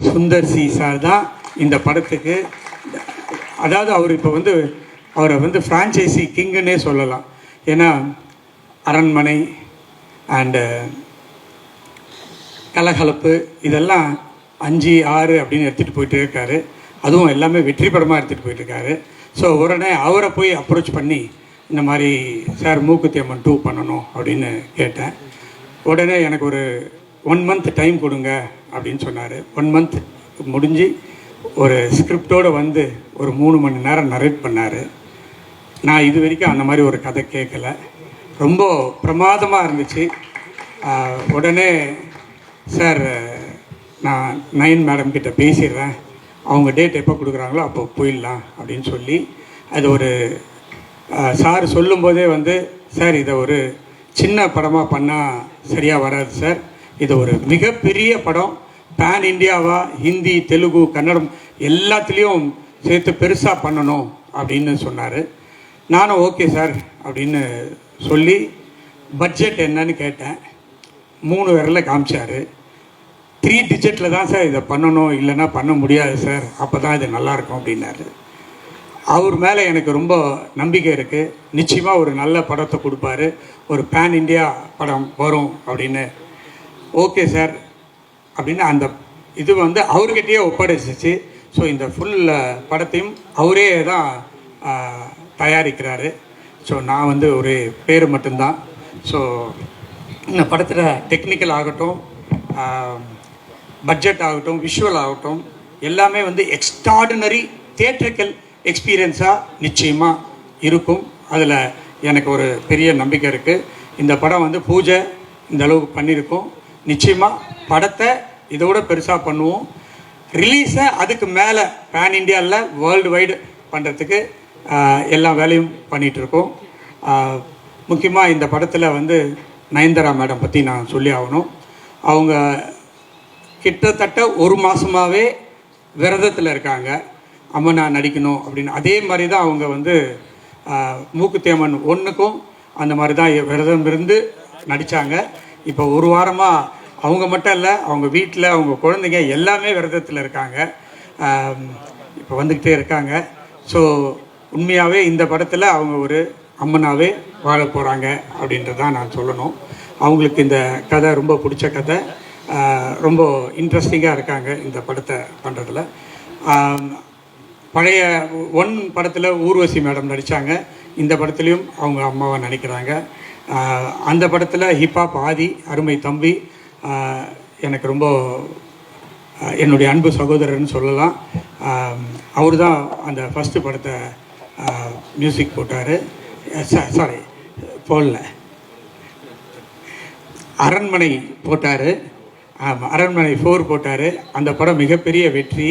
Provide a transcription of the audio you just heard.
Sundar C sir தான் இந்த படத்துக்கு. அதாவது அவர் இப்போ வந்து அவரை வந்து ஃப்ரான்ச்சைசி கிங்குன்னே சொல்லலாம். ஏன்னா அரண்மனை அண்டு uh, கலகலப்பு இதெல்லாம் அஞ்சு ஆறு அப்படின்னு எடுத்துகிட்டு போயிட்டு இருக்காரு. அதுவும் எல்லாமே வெற்றி படமாக எடுத்துகிட்டு போயிட்டுருக்காரு ஸோ உடனே அவரை போய் அப்ரோச் பண்ணி இந்த மாதிரி சார் மூக்குத்தி அம்மன் டூ பண்ணணும் அப்படின்னு கேட்டேன். உடனே எனக்கு ஒரு ஒன் மந்த் டைம் கொடுங்க அப்படின்னு சொன்னார். ஒன் மந்த் முடிஞ்சு ஒரு ஸ்கிரிப்டோடு வந்து ஒரு மூணு மணி நேரம் நரேட் பண்ணார். நான் இது வரைக்கும் அந்த மாதிரி ஒரு கதை கேட்கல. ரொம்ப பிரமாதமாக இருந்துச்சு. உடனே சார் நான் நயன் மேடம் கிட்ட பேசிடுறேன். அவங்க டேட் எப்போ கொடுக்குறாங்களோ அப்போ போயிடலாம் அப்படின்னு சொல்லி அது ஒரு சார் சொல்லும்போதே வந்து சார் இதை ஒரு சின்ன படமாக பண்ணால் சரியாக வராது சார். இது ஒரு மிகப்பெரிய படம். பேன் இந்தியாவா ஹிந்தி தெலுங்கு கன்னடம் எல்லாத்துலேயும் சேர்த்து பெருசாக பண்ணணும் அப்படின்னு சொன்னார். நானும் ஓகே சார் அப்படின்னு சொல்லி பட்ஜெட் என்னன்னு கேட்டேன். மூணு விரல காமிச்சார். த்ரீ டிஜிட்டில் தான் சார் இதை பண்ணணும் இல்லைன்னா பண்ண முடியாது சார். அப்போ தான் இது நல்லாயிருக்கும் அப்படின்னாரு. அவர் மேலே எனக்கு ரொம்ப நம்பிக்கை இருக்குது நிச்சயமாக ஒரு நல்ல படத்தை கொடுப்பாரு. ஒரு பேன் இந்தியா படம் வரும் அப்படின்னு ஓகே சார். அப்படின்னு அந்த இது வந்து அவர்கிட்டயே ஒப்படைச்சிச்சு. ஸோ இந்த ஃபுல் படத்தையும் அவரே தான் தயாரிக்கிறாரு. ஸோ நான் வந்து ஒரு பேர் மட்டும்தான். ஸோ இந்த படத்தில் டெக்னிக்கல் ஆகட்டும் பட்ஜெட் ஆகட்டும் விஷுவல் ஆகட்டும் எல்லாமே வந்து எக்ஸ்ட்ராடினரி தேட்டரிக்கல் எக்ஸ்பீரியன்ஸாக நிச்சயமாக இருக்கும். அதில் எனக்கு ஒரு பெரிய நம்பிக்கை இருக்குது இந்த படம் வந்து பூஜை இந்த அளவுக்கு பண்ணியிருக்கோம். நிச்சயமாக படத்தை இதோட பெருசாக பண்ணுவோம். ரிலீஸை அதுக்கு மேலே பேன் இண்டியாவில் வேர்ல்டு வைடு பண்ணுறதுக்கு எல்லா வேலையும் பண்ணிகிட்ருக்கோம் முக்கியமாக இந்த படத்தில் வந்து நயன்தாரா மேடம் பற்றி நான் சொல்லி ஆகணும். அவங்க கிட்டத்தட்ட ஒரு மாதமாகவே விரதத்தில் இருக்காங்க. அம்மா நான் நடிக்கணும் அப்படின்னு. அதே மாதிரி தான் அவங்க வந்து மூக்குத்தேமன் ஒன்றுக்கும் அந்த மாதிரி தான் விரதம் இருந்து நடித்தாங்க இப்போ ஒரு வாரமாக அவங்க மட்டும் இல்லை அவங்க வீட்டில் அவங்க குழந்தைங்க எல்லாமே விரதத்தில் இருக்காங்க. இப்போ வந்துக்கிட்டே இருக்காங்க. ஸோ உண்மையாகவே இந்த படத்தில் அவங்க ஒரு அம்மனாகவே வாழ போகிறாங்க அப்படின்றதான் நான் சொல்லணும். அவங்களுக்கு இந்த கதை ரொம்ப பிடிச்ச கதை. ரொம்ப இன்ட்ரெஸ்டிங்காக இருக்காங்க இந்த படத்தை பண்ணுறதுல பழைய ஒன் படத்தில் ஊர்வசி மேடம் நடித்தாங்க இந்த படத்துலையும் அவங்க அம்மாவை நினைக்கிறாங்க. அந்த படத்தில் ஹிப்ஹாப் ஆதி அருமை தம்பி எனக்கு ரொம்ப என்னுடைய அன்பு சகோதரர்னு சொல்லலாம். அவர் தான் அந்த ஃபஸ்ட்டு படத்தை மியூசிக் போட்டார். சாரி போடல. அரண்மனை போட்டார். ஆமாம் அரண்மனை ஃபோர் போட்டார். அந்த படம் மிகப்பெரிய வெற்றி.